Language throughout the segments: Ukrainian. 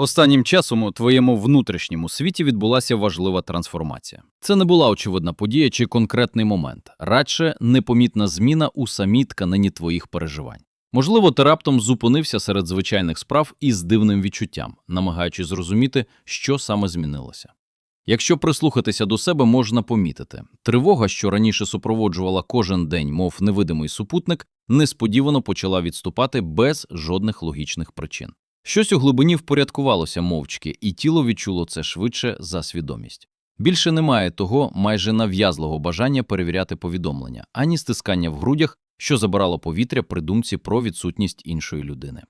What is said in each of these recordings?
Останнім часом у твоєму внутрішньому світі відбулася важлива трансформація. Це не була очевидна подія чи конкретний момент, радше непомітна зміна у самій тканині твоїх переживань. Можливо, ти раптом зупинився серед звичайних справ із дивним відчуттям, намагаючись зрозуміти, що саме змінилося. Якщо прислухатися до себе, можна помітити, тривога, що раніше супроводжувала кожен день, мов невидимий супутник, несподівано почала відступати без жодних логічних причин. Щось у глибині впорядкувалося мовчки, і тіло відчуло це швидше за свідомість. Більше немає того майже нав'язливого бажання перевіряти повідомлення, ані стискання в грудях, що забирало повітря при думці про відсутність іншої людини.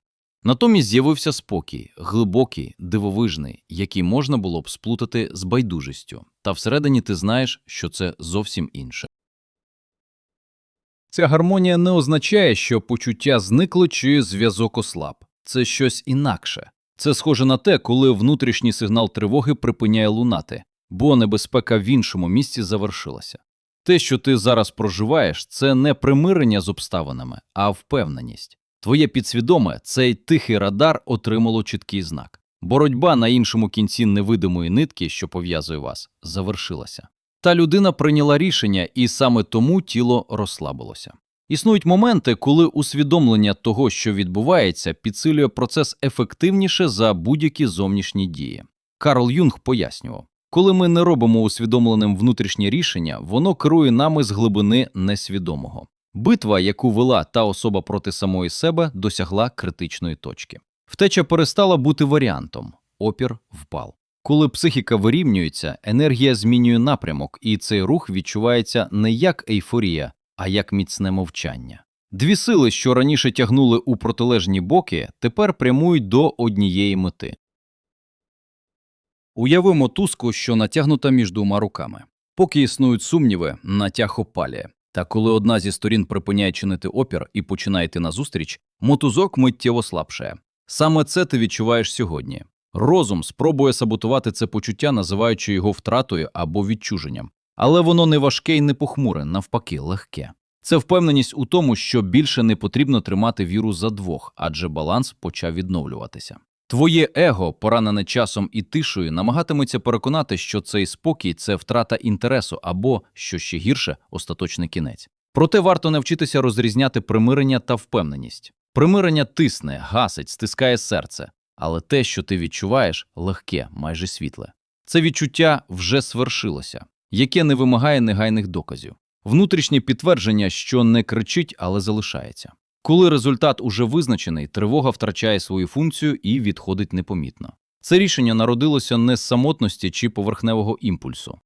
Натомість з'явився спокій, глибокий, дивовижний, який можна було б сплутати з байдужістю, та всередині ти знаєш, що це зовсім інше. Ця гармонія не означає, що почуття зникло чи зв'язок ослаб. Це щось інакше. Це схоже на те, коли внутрішній сигнал тривоги припиняє лунати, бо небезпека в іншому місці завершилася. Те, що ти зараз проживаєш, це не примирення з обставинами, а впевненість. Твоє підсвідоме, цей тихий радар отримало чіткий знак. Боротьба на іншому кінці невидимої нитки, що пов'язує вас, завершилася. Та людина прийняла рішення, і саме тому тіло розслабилося. Існують моменти, коли усвідомлення того, що відбувається, підсилює процес ефективніше за будь-які зовнішні дії. Карл Юнг пояснював, коли ми не робимо усвідомленим внутрішнє рішення, воно керує нами з глибини несвідомого. Битва, яку вела та особа проти самої себе, досягла критичної точки. Втеча перестала бути варіантом, опір впав. Коли психіка вирівнюється, енергія змінює напрямок, і цей рух відчувається не як ейфорія, а як міцне мовчання. Дві сили, що раніше тягнули у протилежні боки, тепер прямують до однієї мети. Уяви мотузку, що натягнута між двома руками. Поки існують сумніви, натяг опалює. Та коли одна зі сторін припиняє чинити опір і починає йти назустріч, мотузок миттєво слабшає. Саме це ти відчуваєш сьогодні. Розум спробує саботувати це почуття, називаючи його втратою або відчуженням. Але воно не важке і не похмуре, навпаки, легке. Це впевненість у тому, що більше не потрібно тримати віру за двох, адже баланс почав відновлюватися. Твоє его, поранене часом і тишою, намагатиметься переконати, що цей спокій це втрата інтересу або, що ще гірше, остаточний кінець. Проте варто навчитися розрізняти примирення та впевненість. Примирення тисне, гасить, стискає серце, але те, що ти відчуваєш, легке, майже світле. Це відчуття вже свершилося, яке не вимагає негайних доказів. Внутрішнє підтвердження, що не кричить, але залишається. Коли результат уже визначений, тривога втрачає свою функцію і відходить непомітно. Це рішення народилося не з самотності чи поверхневого імпульсу.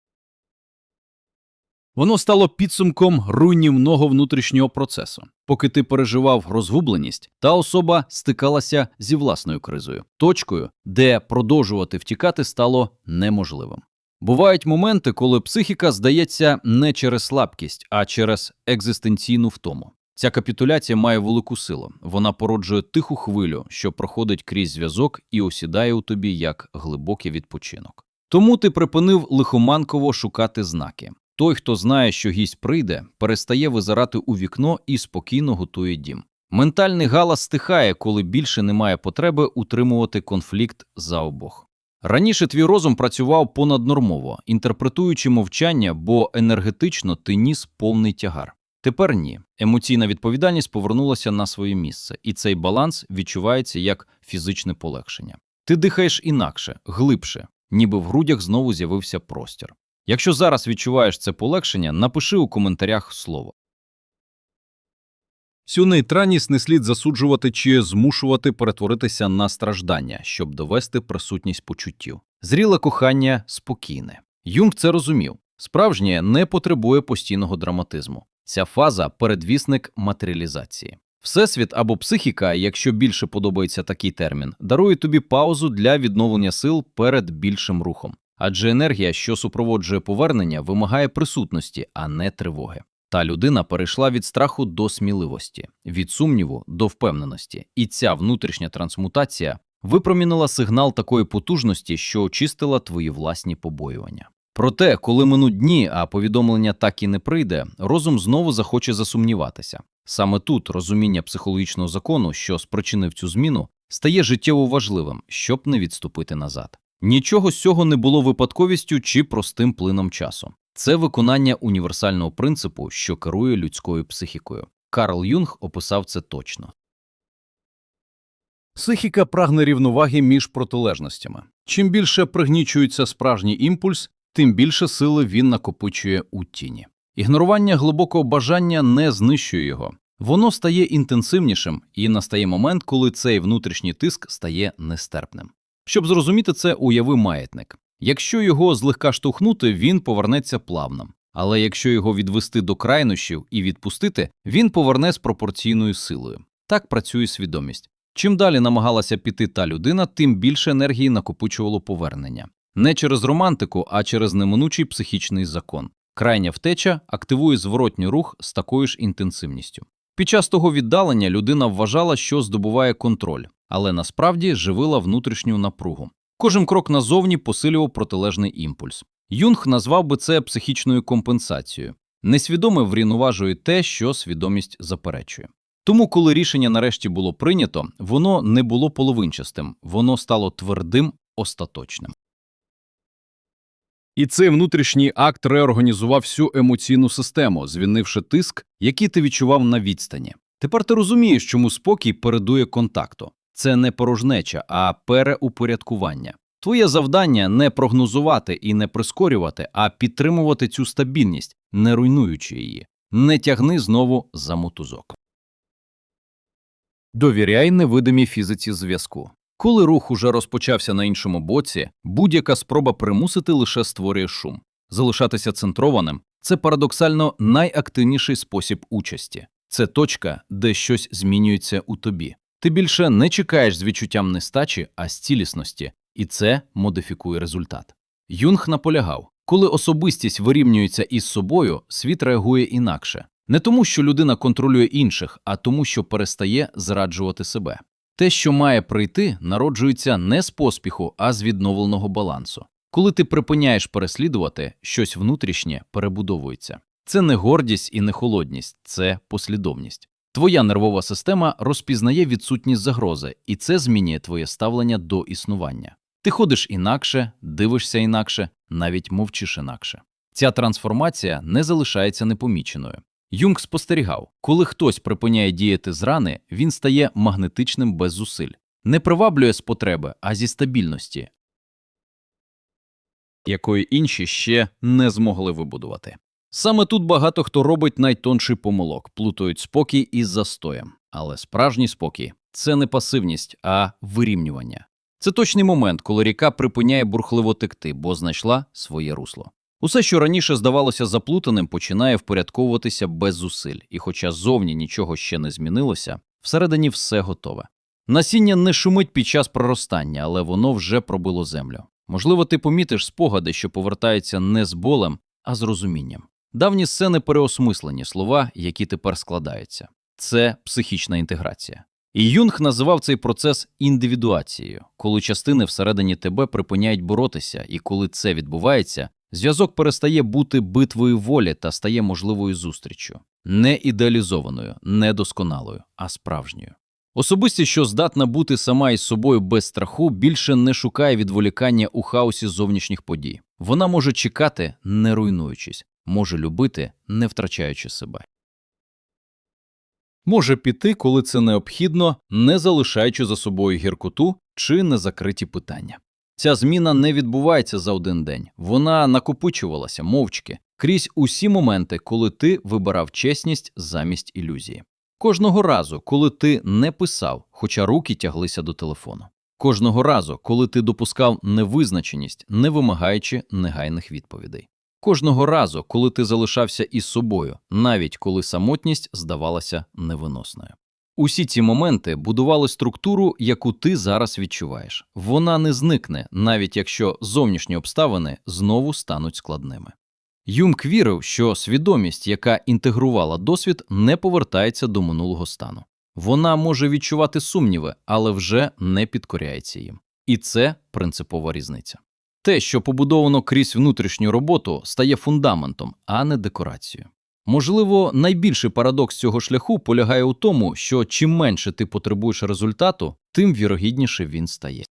Воно стало підсумком руйнівного внутрішнього процесу. Поки ти переживав розгубленість, та особа стикалася зі власною кризою, точкою, де продовжувати втікати стало неможливим. Бувають моменти, коли психіка здається не через слабкість, а через екзистенційну втому. Ця капітуляція має велику силу. Вона породжує тиху хвилю, що проходить крізь зв'язок і осідає у тобі як глибокий відпочинок. Тому ти припинив лихоманково шукати знаки. Той, хто знає, що гість прийде, перестає визирати у вікно і спокійно готує дім. Ментальний галас стихає, коли більше немає потреби утримувати конфлікт за обох. Раніше твій розум працював понаднормово, інтерпретуючи мовчання, бо енергетично ти ніс повний тягар. Тепер ні. Емоційна відповідальність повернулася на своє місце, і цей баланс відчувається як фізичне полегшення. Ти дихаєш інакше, глибше, ніби в грудях знову з'явився простір. Якщо зараз відчуваєш це полегшення, напиши у коментарях слово. Цю нейтральність не слід засуджувати чи змушувати перетворитися на страждання, щоб довести присутність почуттів. Зріле кохання спокійне. Юнг це розумів. Справжнє не потребує постійного драматизму. Ця фаза передвісник матеріалізації. Всесвіт або психіка, якщо більше подобається такий термін, дарує тобі паузу для відновлення сил перед більшим рухом. Адже енергія, що супроводжує повернення, вимагає присутності, а не тривоги. Та людина перейшла від страху до сміливості, від сумніву до впевненості, і ця внутрішня трансмутація випромінила сигнал такої потужності, що очистила твої власні побоювання. Проте, коли минуть дні, а повідомлення так і не прийде, розум знову захоче засумніватися. Саме тут розуміння психологічного закону, що спричинив цю зміну, стає життєво важливим, щоб не відступити назад. Нічого з цього не було випадковістю чи простим плином часу. Це виконання універсального принципу, що керує людською психікою. Карл Юнг описав це точно. Психіка прагне рівноваги між протилежностями. Чим більше пригнічується справжній імпульс, тим більше сили він накопичує у тіні. Ігнорування глибокого бажання не знищує його. Воно стає інтенсивнішим, і настає момент, коли цей внутрішній тиск стає нестерпним. Щоб зрозуміти це, уяви маятник. Якщо його злегка штовхнути, він повернеться плавно. Але якщо його відвести до крайнощів і відпустити, він поверне з пропорційною силою. Так працює свідомість. Чим далі намагалася піти та людина, тим більше енергії накопичувало повернення. Не через романтику, а через неминучий психічний закон. Крайня втеча активує зворотній рух з такою ж інтенсивністю. Під час того віддалення людина вважала, що здобуває контроль, але насправді живила внутрішню напругу. Кожен крок назовні посилював протилежний імпульс. Юнг назвав би це психічною компенсацією. Несвідоме врівноважує те, що свідомість заперечує. Тому, коли рішення нарешті було прийнято, воно не було половинчастим, воно стало твердим, остаточним. І цей внутрішній акт реорганізував всю емоційну систему, звільнивши тиск, який ти відчував на відстані. Тепер ти розумієш, чому спокій передує контакту. Це не порожнеча, а переупорядкування. Твоє завдання не прогнозувати і не прискорювати, а підтримувати цю стабільність, не руйнуючи її. Не тягни знову за мотузок. Довіряй невидимій фізиці зв'язку. Коли рух уже розпочався на іншому боці, будь-яка спроба примусити лише створює шум. Залишатися центрованим це парадоксально найактивніший спосіб участі. Це точка, де щось змінюється у тобі. Ти більше не чекаєш з відчуттям нестачі, а з цілісності, і це модифікує результат. Юнг наполягав, коли особистість вирівнюється із собою, світ реагує інакше. Не тому, що людина контролює інших, а тому, що перестає зраджувати себе. Те, що має прийти, народжується не з поспіху, а з відновленого балансу. Коли ти припиняєш переслідувати, щось внутрішнє перебудовується. Це не гордість і не холодність, це послідовність. Твоя нервова система розпізнає відсутність загрози, і це змінює твоє ставлення до існування. Ти ходиш інакше, дивишся інакше, навіть мовчиш інакше. Ця трансформація не залишається непоміченою. Юнг спостерігав, коли хтось припиняє діяти з рани, він стає магнетичним без зусиль, не приваблює з потреби, а зі стабільності, якої інші ще не змогли вибудувати. Саме тут багато хто робить найтонший помилок, плутають спокій із застоєм. Але справжній спокій це не пасивність, а вирівнювання. Це точний момент, коли ріка припиняє бурхливо текти, бо знайшла своє русло. Усе, що раніше здавалося заплутаним, починає впорядковуватися без зусиль, і хоча зовні нічого ще не змінилося, всередині все готове. Насіння не шумить під час проростання, але воно вже пробило землю. Можливо, ти помітиш спогади, що повертаються не з болем, а з розумінням. Давні сцени переосмислені слова, які тепер складаються. Це психічна інтеграція. І Юнг називав цей процес індивідуацією, коли частини всередині тебе припиняють боротися, і коли це відбувається, зв'язок перестає бути битвою волі та стає можливою зустріччю, не ідеалізованою, не досконалою, а справжньою. Особистість, що здатна бути сама із собою без страху, більше не шукає відволікання у хаосі зовнішніх подій. Вона може чекати, не руйнуючись, може любити, не втрачаючи себе. Може піти, коли це необхідно, не залишаючи за собою гіркоту чи незакриті питання. Ця зміна не відбувається за один день, вона накопичувалася мовчки крізь усі моменти, коли ти вибирав чесність замість ілюзії. Кожного разу, коли ти не писав, хоча руки тяглися до телефону. Кожного разу, коли ти допускав невизначеність, не вимагаючи негайних відповідей. Кожного разу, коли ти залишався із собою, навіть коли самотність здавалася невиносною. Усі ці моменти будували структуру, яку ти зараз відчуваєш. Вона не зникне, навіть якщо зовнішні обставини знову стануть складними. Юнг вірив, що свідомість, яка інтегрувала досвід, не повертається до минулого стану. Вона може відчувати сумніви, але вже не підкоряється їм. І це принципова різниця. Те, що побудовано крізь внутрішню роботу, стає фундаментом, а не декорацією. Можливо, найбільший парадокс цього шляху полягає у тому, що чим менше ти потребуєш результату, тим вірогідніше він стає.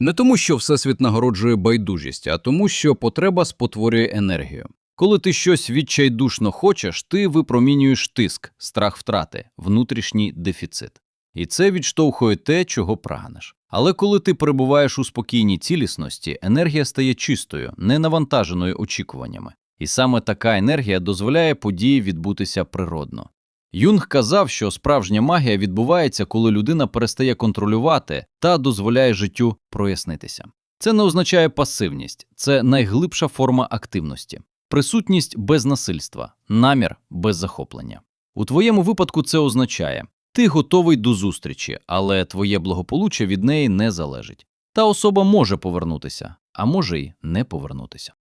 Не тому, що Всесвіт нагороджує байдужість, а тому, що потреба спотворює енергію. Коли ти щось відчайдушно хочеш, ти випромінюєш тиск, страх втрати, внутрішній дефіцит. І це відштовхує те, чого прагнеш. Але коли ти перебуваєш у спокійній цілісності, енергія стає чистою, не навантаженою очікуваннями. І саме така енергія дозволяє події відбутися природно. Юнг казав, що справжня магія відбувається, коли людина перестає контролювати та дозволяє життю прояснитися. Це не означає пасивність, це найглибша форма активності, присутність без насильства, намір без захоплення. У твоєму випадку це означає ти готовий до зустрічі, але твоє благополуччя від неї не залежить. Та особа може повернутися, а може й не повернутися.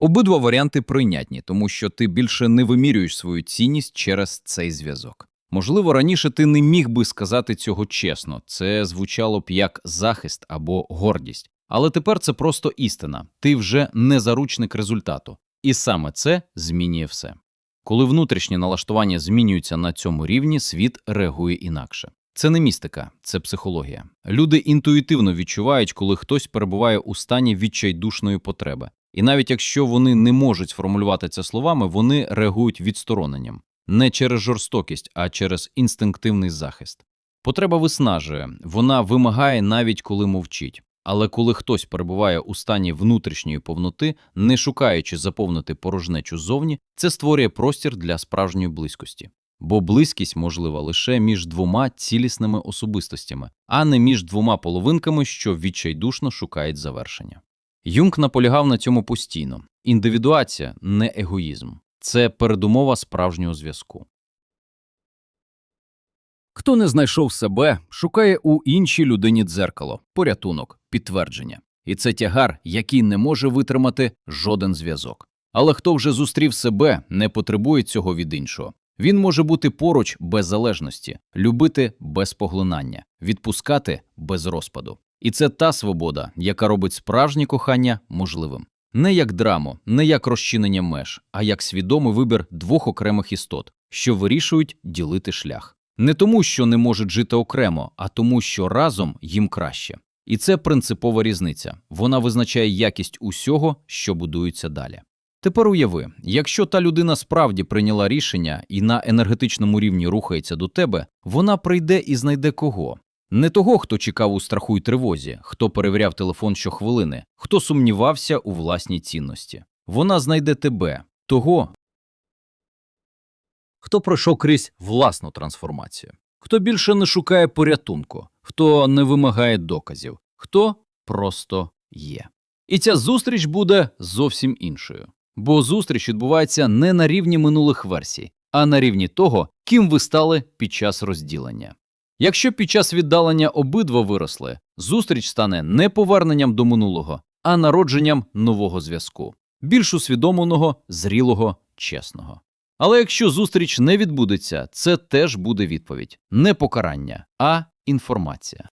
Обидва варіанти прийнятні, тому що ти більше не вимірюєш свою цінність через цей зв'язок. Можливо, раніше ти не міг би сказати цього чесно, це звучало б як захист або гордість. Але тепер це просто істина, ти вже не заручник результату. І саме це змінює все. Коли внутрішнє налаштування змінюється на цьому рівні, світ реагує інакше. Це не містика, це психологія. Люди інтуїтивно відчувають, коли хтось перебуває у стані відчайдушної потреби. І навіть якщо вони не можуть сформулювати це словами, вони реагують відстороненням не через жорстокість, а через інстинктивний захист. Потреба виснажує, вона вимагає навіть коли мовчить. Але коли хтось перебуває у стані внутрішньої повноти, не шукаючи заповнити порожнечу зовні, це створює простір для справжньої близькості. Бо близькість можлива лише між двома цілісними особистостями, а не між двома половинками, що відчайдушно шукають завершення. Юнг наполягав на цьому постійно. Індивідуація не егоїзм, це передумова справжнього зв'язку. Хто не знайшов себе, шукає у іншій людині дзеркало, порятунок, підтвердження. І це тягар, який не може витримати жоден зв'язок. Але хто вже зустрів себе, не потребує цього від іншого. Він може бути поруч без залежності, любити без поглинання, відпускати без розпаду. І це та свобода, яка робить справжнє кохання можливим. Не як драму, не як розчинення меж, а як свідомий вибір двох окремих істот, що вирішують ділити шлях. Не тому, що не можуть жити окремо, а тому, що разом їм краще. І це принципова різниця. Вона визначає якість усього, що будується далі. Тепер уяви, якщо та людина справді прийняла рішення і на енергетичному рівні рухається до тебе, вона прийде і знайде кого. Не того, хто чекав у страху й тривозі, хто перевіряв телефон щохвилини, хто сумнівався у власній цінності. Вона знайде тебе, того, хто пройшов крізь власну трансформацію, хто більше не шукає порятунку, хто не вимагає доказів, хто просто є. І ця зустріч буде зовсім іншою. Бо зустріч відбувається не на рівні минулих версій, а на рівні того, ким ви стали під час розділення. Якщо під час віддалення обидва виросли, зустріч стане не поверненням до минулого, а народженням нового зв'язку, більш усвідомленого, зрілого, чесного. Але якщо зустріч не відбудеться, це теж буде відповідь не покарання, а інформація.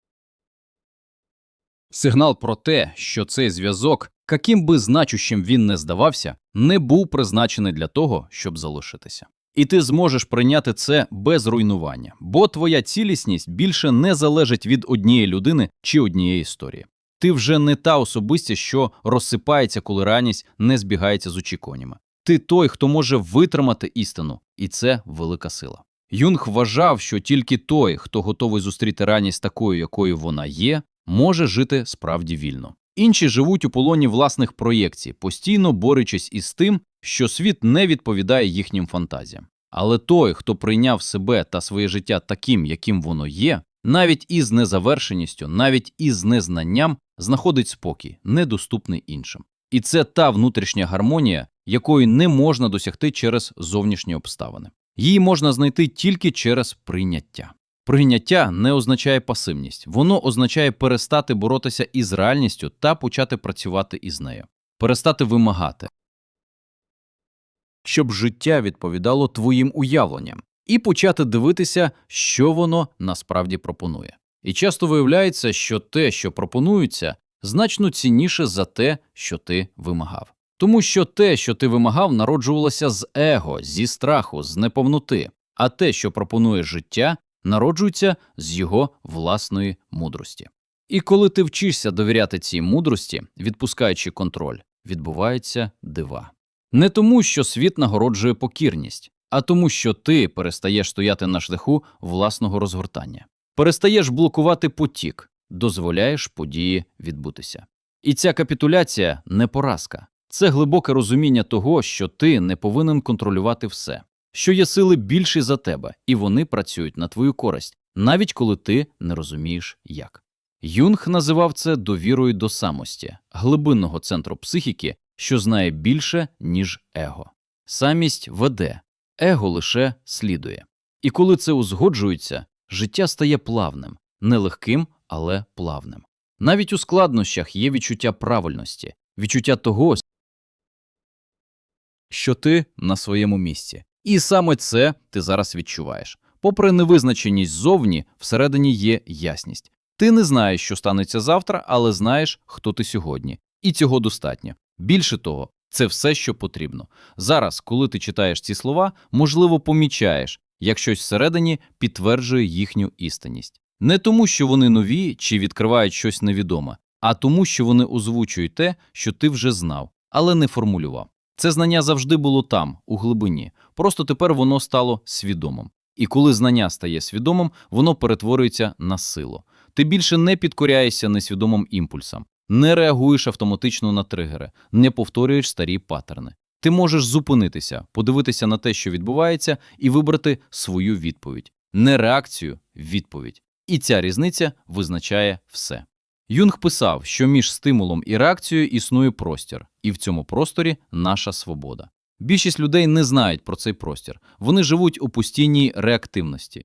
Сигнал про те, що цей зв'язок, яким би значущим він не здавався, не був призначений для того, щоб залишитися. І ти зможеш прийняти це без руйнування, бо твоя цілісність більше не залежить від однієї людини чи однієї історії. Ти вже не та особистість, що розсипається, коли реальність не збігається з очікуваннями. Ти той, хто може витримати істину, і це велика сила. Юнг вважав, що тільки той, хто готовий зустріти реальність такою, якою вона є, може жити справді вільно. Інші живуть у полоні власних проєкцій, постійно борючись із тим, що світ не відповідає їхнім фантазіям. Але той, хто прийняв себе та своє життя таким, яким воно є, навіть із незавершеністю, навіть із незнанням, знаходить спокій, недоступний іншим. І це та внутрішня гармонія, якої не можна досягти через зовнішні обставини. Її можна знайти тільки через прийняття. Прийняття не означає пасивність, воно означає перестати боротися із реальністю та почати працювати із нею, перестати вимагати, щоб життя відповідало твоїм уявленням, і почати дивитися, що воно насправді пропонує. І часто виявляється, що те, що пропонується, значно цінніше за те, що ти вимагав. Тому що те, що ти вимагав, народжувалося з его, зі страху, з неповноти, а те, що пропонує життя, народжується з його власної мудрості. І коли ти вчишся довіряти цій мудрості, відпускаючи контроль, відбуваються дива. Не тому, що світ нагороджує покірність, а тому, що ти перестаєш стояти на шляху власного розгортання, перестаєш блокувати потік, дозволяєш події відбутися. І ця капітуляція не поразка, це глибоке розуміння того, що ти не повинен контролювати все, що є сили більші за тебе, і вони працюють на твою користь, навіть коли ти не розумієш як. Юнг називав це довірою до самості, глибинного центру психіки, що знає більше, ніж его. Самість веде, его лише слідує. І коли це узгоджується, життя стає плавним, не легким, але плавним. Навіть у складнощах є відчуття правильності, відчуття того, що ти на своєму місці. І саме це ти зараз відчуваєш. Попри невизначеність зовні, всередині є ясність. Ти не знаєш, що станеться завтра, але знаєш, хто ти сьогодні. І цього достатньо. Більше того, це все, що потрібно. Зараз, коли ти читаєш ці слова, можливо, помічаєш, як щось всередині підтверджує їхню істинність. Не тому, що вони нові чи відкривають щось невідоме, а тому, що вони озвучують те, що ти вже знав, але не формулював. Це знання завжди було там, у глибині, просто тепер воно стало свідомим. І коли знання стає свідомим, воно перетворюється на силу. Ти більше не підкоряєшся несвідомим імпульсам, не реагуєш автоматично на тригери, не повторюєш старі паттерни. Ти можеш зупинитися, подивитися на те, що відбувається, і вибрати свою відповідь, не реакцію, відповідь. І ця різниця визначає все. Юнг писав, що між стимулом і реакцією існує простір, і в цьому просторі наша свобода. Більшість людей не знають про цей простір, вони живуть у постійній реактивності,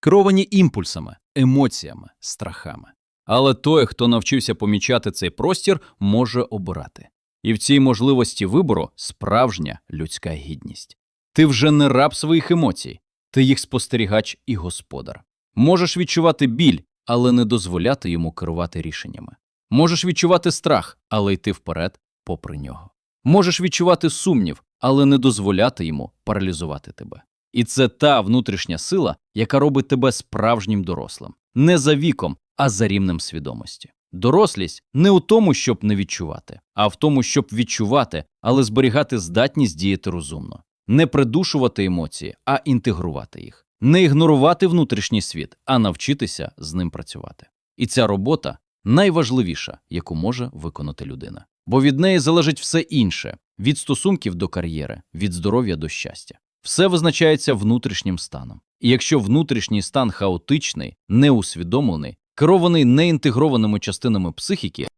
керовані імпульсами, емоціями, страхами. Але той, хто навчився помічати цей простір, може обирати. І в цій можливості вибору справжня людська гідність. Ти вже не раб своїх емоцій, ти їх спостерігач і господар. Можеш відчувати біль, але не дозволяти йому керувати рішеннями. Можеш відчувати страх, але йти вперед попри нього. Можеш відчувати сумнів, але не дозволяти йому паралізувати тебе. І це та внутрішня сила, яка робить тебе справжнім дорослим, не за віком, а за рівнем свідомості. Дорослість не у тому, щоб не відчувати, а в тому, щоб відчувати, але зберігати здатність діяти розумно, не придушувати емоції, а інтегрувати їх, не ігнорувати внутрішній світ, а навчитися з ним працювати. І ця робота найважливіша, яку може виконати людина. Бо від неї залежить все інше від стосунків до кар'єри, від здоров'я до щастя. Все визначається внутрішнім станом. І якщо внутрішній стан хаотичний, неусвідомлений, керований неінтегрованими частинами психіки,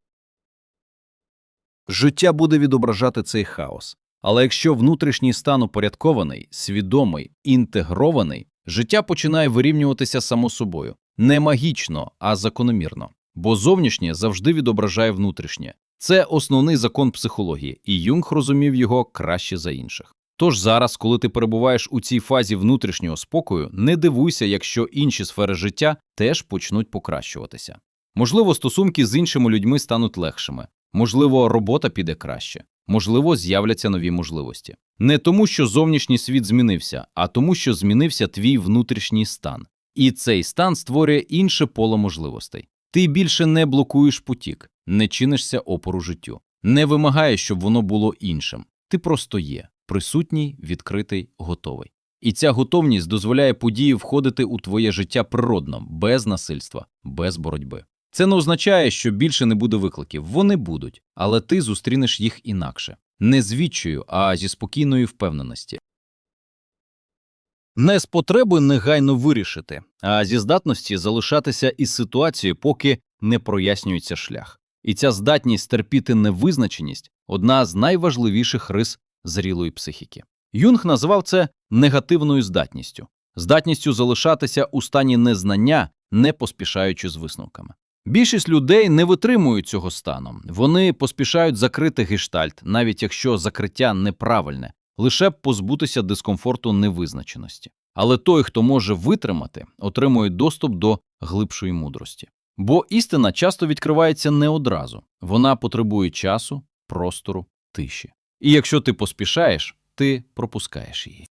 життя буде відображати цей хаос. Але якщо внутрішній стан упорядкований, свідомий, інтегрований, життя починає вирівнюватися само собою, не магічно, а закономірно. Бо зовнішнє завжди відображає внутрішнє. Це основний закон психології, і Юнг розумів його краще за інших. Тож зараз, коли ти перебуваєш у цій фазі внутрішнього спокою, не дивуйся, якщо інші сфери життя теж почнуть покращуватися. Можливо, стосунки з іншими людьми стануть легшими, можливо, робота піде краще, можливо, з'являться нові можливості. Не тому, що зовнішній світ змінився, а тому, що змінився твій внутрішній стан. І цей стан створює інше поле можливостей. Ти більше не блокуєш потік, не чинишся опору життю, не вимагаєш, щоб воно було іншим. Ти просто є присутній, відкритий, готовий. І ця готовність дозволяє події входити у твоє життя природно, без насильства, без боротьби. Це не означає, що більше не буде викликів. Вони будуть, але ти зустрінеш їх інакше, не з відчаю, а зі спокійної впевненості. Не з потреби негайно вирішити, а зі здатності залишатися із ситуацією, поки не прояснюється шлях. І ця здатність терпіти невизначеність одна з найважливіших рис зрілої психіки. Юнг назвав це негативною здатністю, здатністю залишатися у стані незнання, не поспішаючи з висновками. Більшість людей не витримують цього стану. Вони поспішають закрити гештальт, навіть якщо закриття неправильне, лише б позбутися дискомфорту невизначеності. Але той, хто може витримати, отримує доступ до глибшої мудрості. Бо істина часто відкривається не одразу, вона потребує часу, простору, тиші. І якщо ти поспішаєш, ти пропускаєш її.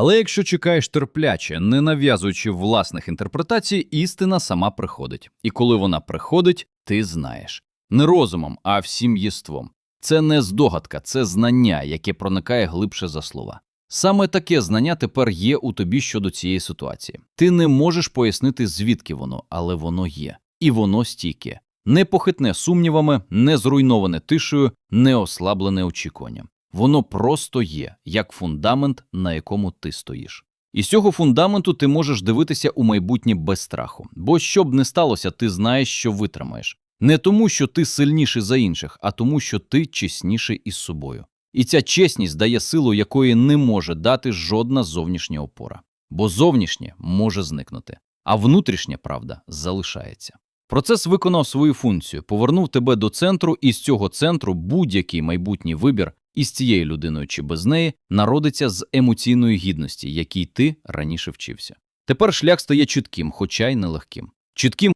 Але якщо чекаєш терпляче, не нав'язуючи власних інтерпретацій, істина сама приходить. І коли вона приходить, ти знаєш. Не розумом, а всім єством. Це не здогадка, це знання, яке проникає глибше за слова. Саме таке знання тепер є у тобі щодо цієї ситуації. Ти не можеш пояснити, звідки воно, але воно є. І воно стійке. Не похитне сумнівами, не зруйноване тишею, не ослаблене очікуванням. Воно просто є, як фундамент, на якому ти стоїш. І з цього фундаменту ти можеш дивитися у майбутнє без страху. Бо що б не сталося, ти знаєш, що витримаєш. Не тому, що ти сильніший за інших, а тому, що ти чесніший із собою. І ця чесність дає силу, якої не може дати жодна зовнішня опора. Бо зовнішнє може зникнути, а внутрішня правда залишається. Процес виконав свою функцію, повернув тебе до центру, і з цього центру будь-який майбутній вибір із цією людиною чи без неї народиться з емоційної гідності, якій ти раніше вчився. Тепер шлях стає чітким, хоча й нелегким. Чітким,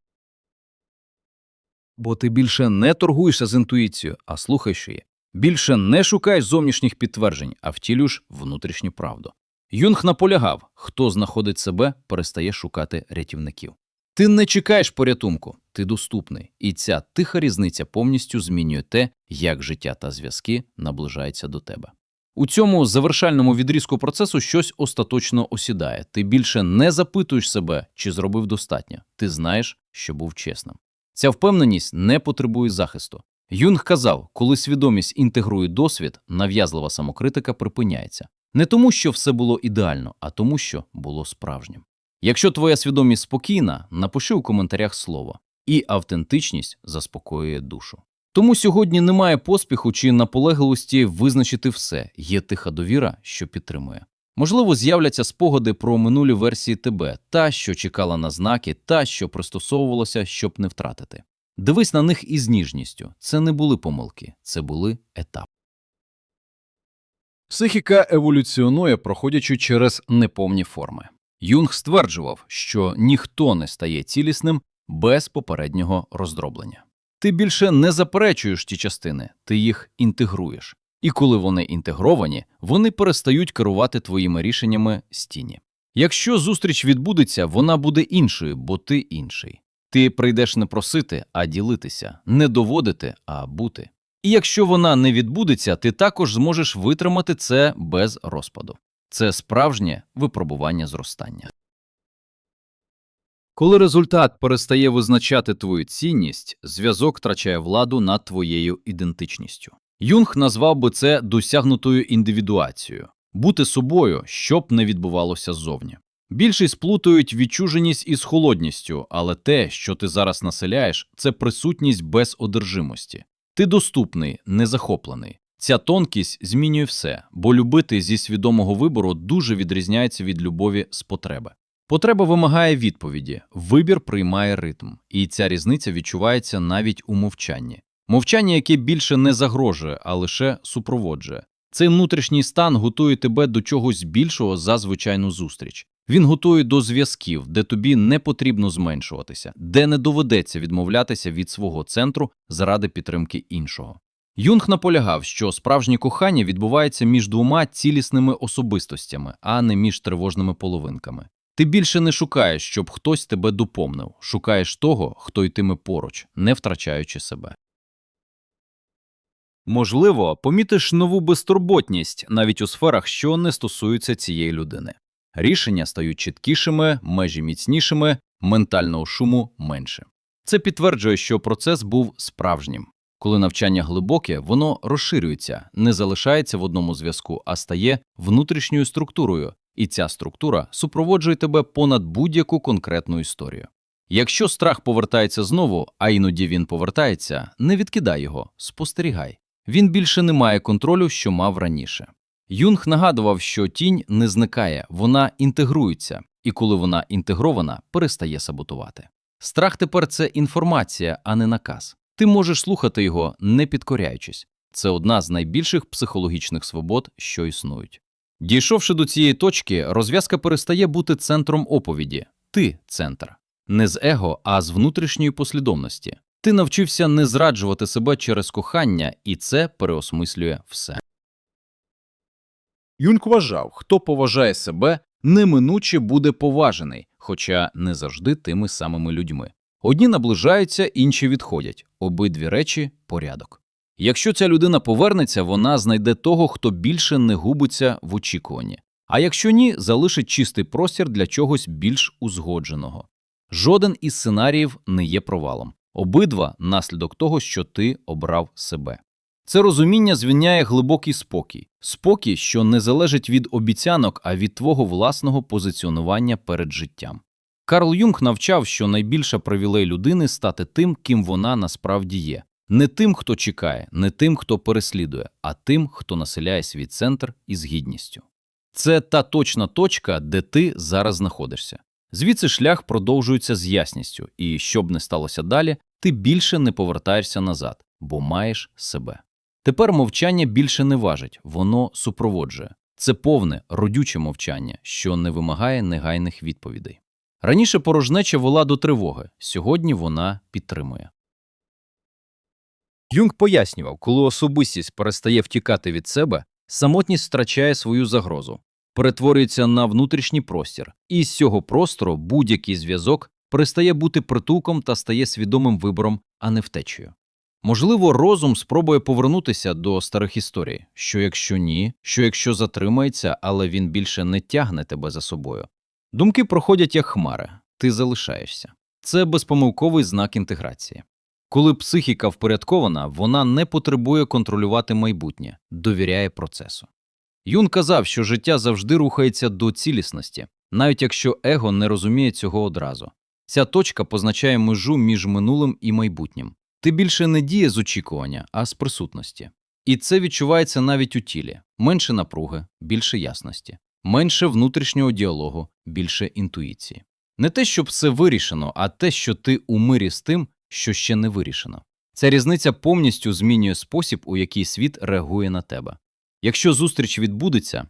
бо ти більше не торгуєшся з інтуїцією, а слухаєш її. Більше не шукаєш зовнішніх підтверджень, а втілюєш внутрішню правду. Юнг наполягав, хто знаходить себе, перестає шукати рятівників. Ти не чекаєш порятунку, ти доступний, і ця тиха різниця повністю змінює те, як життя та зв'язки наближаються до тебе. У цьому завершальному відрізку процесу щось остаточно осідає. Ти більше не запитуєш себе, чи зробив достатньо. Ти знаєш, що був чесним. Ця впевненість не потребує захисту. Юнг казав, коли свідомість інтегрує досвід, нав'язлива самокритика припиняється. Не тому, що все було ідеально, а тому, що було справжнім. Якщо твоя свідомість спокійна, напиши у коментарях слово, і автентичність заспокоює душу. Тому сьогодні немає поспіху чи наполегливості визначити все, є тиха довіра, що підтримує. Можливо, з'являться спогади про минулі версії тебе, та, що чекала на знаки, та, що пристосовувалася, щоб не втратити. Дивись на них із ніжністю. Це не були помилки, це були етапи. Психіка еволюціонує, проходячи через неповні форми. Юнг стверджував, що ніхто не стає цілісним без попереднього роздроблення. Ти більше не заперечуєш ті частини, ти їх інтегруєш. І коли вони інтегровані, вони перестають керувати твоїми рішеннями з тіні. Якщо зустріч відбудеться, вона буде іншою, бо ти інший. Ти прийдеш не просити, а ділитися, не доводити, а бути. І якщо вона не відбудеться, ти також зможеш витримати це без розпаду. Це справжнє випробування зростання. Коли результат перестає визначати твою цінність, зв'язок втрачає владу над твоєю ідентичністю. Юнг назвав би це досягнутою індивідуацією бути собою, щоб не відбувалося ззовні. Більшість плутають відчуженість із холодністю, але те, що ти зараз населяєш, це присутність без одержимості. Ти доступний, не захоплений. Ця тонкість змінює все, бо любити зі свідомого вибору дуже відрізняється від любові з потреби. Потреба вимагає відповіді, вибір приймає ритм, і ця різниця відчувається навіть у мовчанні. Мовчання, яке більше не загрожує, а лише супроводжує. Цей внутрішній стан готує тебе до чогось більшого за звичайну зустріч. Він готує до зв'язків, де тобі не потрібно зменшуватися, де не доведеться відмовлятися від свого центру заради підтримки іншого. Юнг наполягав, що справжнє кохання відбувається між двома цілісними особистостями, а не між тривожними половинками. Ти більше не шукаєш, щоб хтось тебе допомнив, шукаєш того, хто йтиме поруч, не втрачаючи себе. Можливо, помітиш нову безтурботність навіть у сферах, що не стосуються цієї людини. Рішення стають чіткішими, межі міцнішими, ментального шуму менше. Це підтверджує, що процес був справжнім. Коли навчання глибоке, воно розширюється, не залишається в одному зв'язку, а стає внутрішньою структурою, і ця структура супроводжує тебе понад будь-яку конкретну історію. Якщо страх повертається знову, а іноді він повертається, не відкидай його, спостерігай. Він більше не має контролю, що мав раніше. Юнг нагадував, що тінь не зникає, вона інтегрується, і коли вона інтегрована, перестає саботувати. Страх тепер це інформація, а не наказ. Ти можеш слухати його, не підкоряючись. Це одна з найбільших психологічних свобод, що існують. Дійшовши до цієї точки, розв'язка перестає бути центром оповіді. Ти центр. Не з его, а з внутрішньої послідовності. Ти навчився не зраджувати себе через кохання, і це переосмислює все. Юнг вважав, хто поважає себе, неминуче буде поважений, хоча не завжди тими самими людьми. Одні наближаються, інші відходять. Обидві речі порядок. Якщо ця людина повернеться, вона знайде того, хто більше не губиться в очікуванні. А якщо ні, залишить чистий простір для чогось більш узгодженого. Жоден із сценаріїв не є провалом. Обидва наслідок того, що ти обрав себе. Це розуміння звільняє глибокий спокій, спокій, що не залежить від обіцянок, а від твого власного позиціонування перед життям. Карл Юнг навчав, що найбільша привілей людини стати тим, ким вона насправді є, не тим, хто чекає, не тим, хто переслідує, а тим, хто населяє свій центр із гідністю. Це та точна точка, де ти зараз знаходишся. Звідси шлях продовжується з ясністю, і що б не сталося далі, ти більше не повертаєшся назад, бо маєш себе. Тепер мовчання більше не важить, воно супроводжує. Це повне, родюче мовчання, що не вимагає негайних відповідей. Раніше порожнеча вела до тривоги, сьогодні вона підтримує. Юнг пояснював, коли особистість перестає втікати від себе, самотність втрачає свою загрозу, перетворюється на внутрішній простір, і з цього простору будь-який зв'язок перестає бути притулком та стає свідомим вибором, а не втечею. Можливо, розум спробує повернутися до старих історій, що якщо ні, що якщо затримається, але він більше не тягне тебе за собою. Думки проходять як хмари, ти залишаєшся. Це безпомилковий знак інтеграції. Коли психіка впорядкована, вона не потребує контролювати майбутнє, довіряє процесу. Юн казав, що життя завжди рухається до цілісності, навіть якщо его не розуміє цього одразу. Ця точка позначає межу між минулим і майбутнім. Ти більше не діє з очікування, а з присутності. І це відчувається навіть у тілі менше напруги, більше ясності, менше внутрішнього діалогу, більше інтуїції. Не те, щоб все вирішено, а те, що ти у мирі з тим, що ще не вирішено. Ця різниця повністю змінює спосіб, у який світ реагує на тебе. Якщо зустріч відбудеться,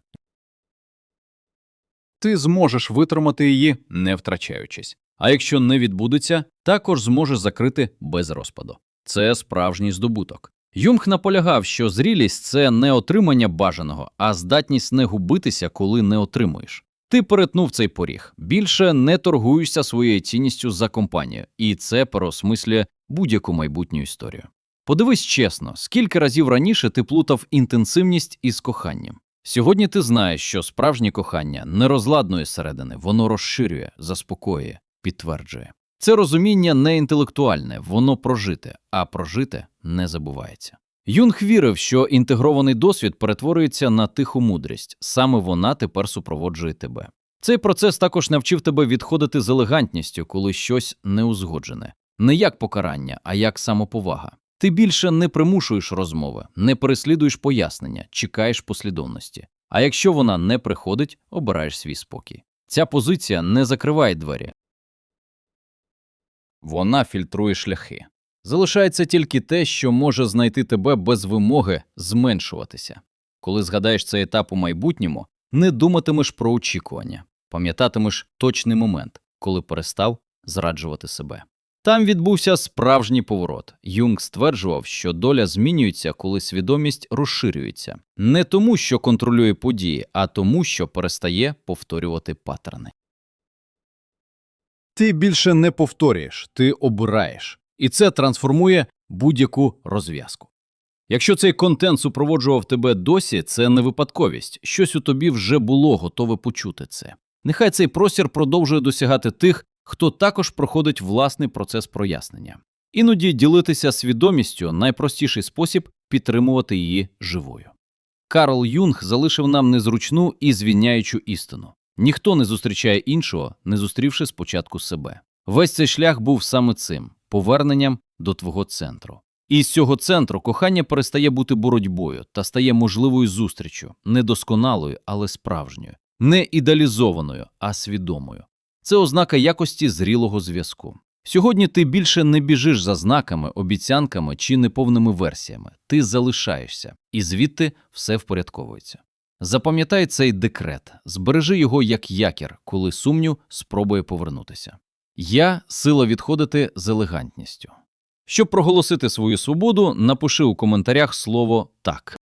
ти зможеш витримати її, не втрачаючись. А якщо не відбудеться, також зможеш закрити без розпаду. Це справжній здобуток. Юнг наполягав, що зрілість це не отримання бажаного, а здатність не губитися, коли не отримуєш. Ти перетнув цей поріг, більше не торгуєшся своєю цінністю за компанію, і це переосмислює будь-яку майбутню історію. Подивись чесно, скільки разів раніше ти плутав інтенсивність із коханням. Сьогодні ти знаєш, що справжнє кохання не розладної середини, воно розширює, заспокоює, підтверджує. Це розуміння не інтелектуальне, воно прожите, а прожите не забувається. Юнг вірив, що інтегрований досвід перетворюється на тиху мудрість, саме вона тепер супроводжує тебе. Цей процес також навчив тебе відходити з елегантністю, коли щось неузгоджене, не як покарання, а як самоповага. Ти більше не примушуєш розмови, не переслідуєш пояснення, чекаєш послідовності. А якщо вона не приходить, обираєш свій спокій. Ця позиція не закриває двері. Вона фільтрує шляхи. Залишається тільки те, що може знайти тебе без вимоги зменшуватися. Коли згадаєш цей етап у майбутньому, не думатимеш про очікування, пам'ятатимеш точний момент, коли перестав зраджувати себе. Там відбувся справжній поворот. Юнг стверджував, що доля змінюється, коли свідомість розширюється, не тому, що контролює події, а тому, що перестає повторювати паттерни. Ти більше не повторюєш, ти обираєш, і це трансформує будь-яку розв'язку. Якщо цей контент супроводжував тебе досі, це не випадковість, щось у тобі вже було готове почути це. Нехай цей простір продовжує досягати тих, хто також проходить власний процес прояснення. Іноді ділитися свідомістю найпростіший спосіб підтримувати її живою. Карл Юнг залишив нам незручну і звільняючу істину. Ніхто не зустрічає іншого, не зустрівши спочатку себе. Весь цей шлях був саме цим поверненням до твого центру. І з цього центру кохання перестає бути боротьбою та стає можливою зустрічю, не досконалою, але справжньою, не ідеалізованою, а свідомою. Це ознака якості зрілого зв'язку. Сьогодні ти більше не біжиш за знаками, обіцянками чи неповними версіями. Ти залишаєшся, і звідти все впорядковується. Запам'ятай цей декрет, збережи його як якір, коли сумню спробує повернутися. Я сила відходити з елегантністю. Щоб проголосити свою свободу, напиши у коментарях слово так.